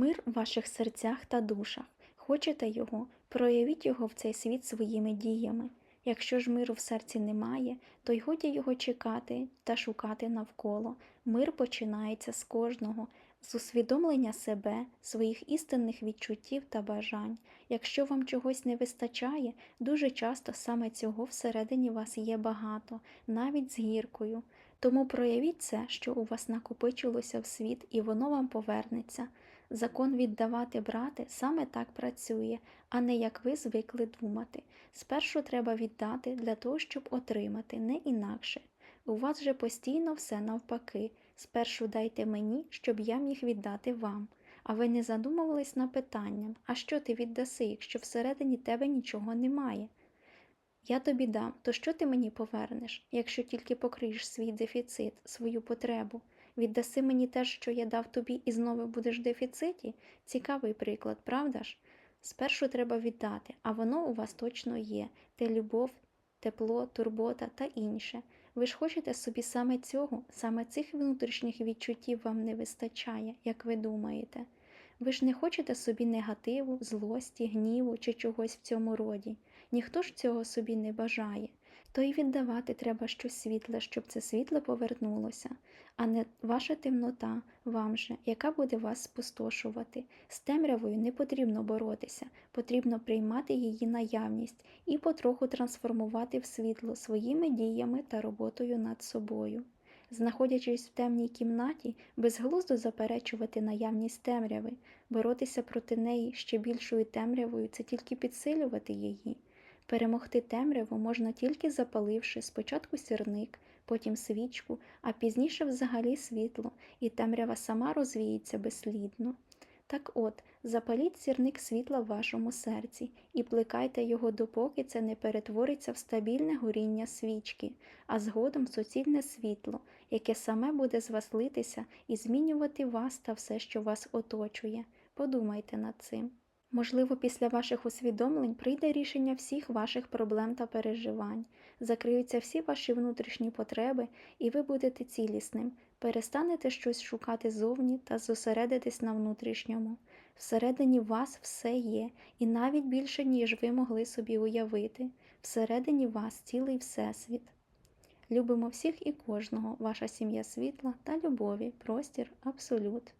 Мир в ваших серцях та душах. Хочете його, проявіть його в цей світ своїми діями. Якщо ж миру в серці немає, то й годі його чекати та шукати навколо. Мир починається з кожного, з усвідомлення себе, своїх істинних відчуттів та бажань. Якщо вам чогось не вистачає, дуже часто саме цього всередині вас є багато, навіть з гіркою. Тому проявіть це, що у вас накопичилося в світ, і воно вам повернеться. Закон віддавати брати саме так працює, а не як ви звикли думати. Спершу треба віддати для того, щоб отримати, не інакше. У вас же постійно все навпаки. Спершу дайте мені, щоб я міг віддати вам. А ви не задумувались над питанням, а що ти віддаси, якщо всередині тебе нічого немає? Я тобі дам, то що ти мені повернеш, якщо тільки покриєш свій дефіцит, свою потребу? Віддаси мені те, що я дав тобі, і знову будеш в дефіциті? Цікавий приклад, правда ж? Спершу треба віддати, а воно у вас точно є те любов, тепло, турбота та інше. Ви ж хочете собі саме цього, саме цих внутрішніх відчуттів вам не вистачає, як ви думаєте. Ви ж не хочете собі негативу, злості, гніву чи чогось в цьому роді. Ніхто ж цього собі не бажає. То й віддавати треба щось світле, щоб це світло повернулося, а не ваша темнота вам же, яка буде вас спустошувати. З темрявою не потрібно боротися, потрібно приймати її наявність і потроху трансформувати в світло своїми діями та роботою над собою. Знаходячись в темній кімнаті, безглуздо заперечувати наявність темряви, боротися проти неї ще більшою темрявою це тільки підсилювати її. Перемогти темряву можна тільки запаливши спочатку сірник, потім свічку, а пізніше взагалі світло, і темрява сама розвіється безслідно. Так от, запаліть сірник світла в вашому серці і плекайте його, допоки це не перетвориться в стабільне горіння свічки, а згодом суцільне світло, яке саме буде з і змінювати вас та все, що вас оточує. Подумайте над цим. Можливо, після ваших усвідомлень прийде рішення всіх ваших проблем та переживань, закриються всі ваші внутрішні потреби, і ви будете цілісним, перестанете щось шукати зовні та зосередитесь на внутрішньому. Всередині вас все є, і навіть більше, ніж ви могли собі уявити. Всередині вас цілий всесвіт. Любимо всіх і кожного, ваша сім'я світла та любові, простір, абсолют.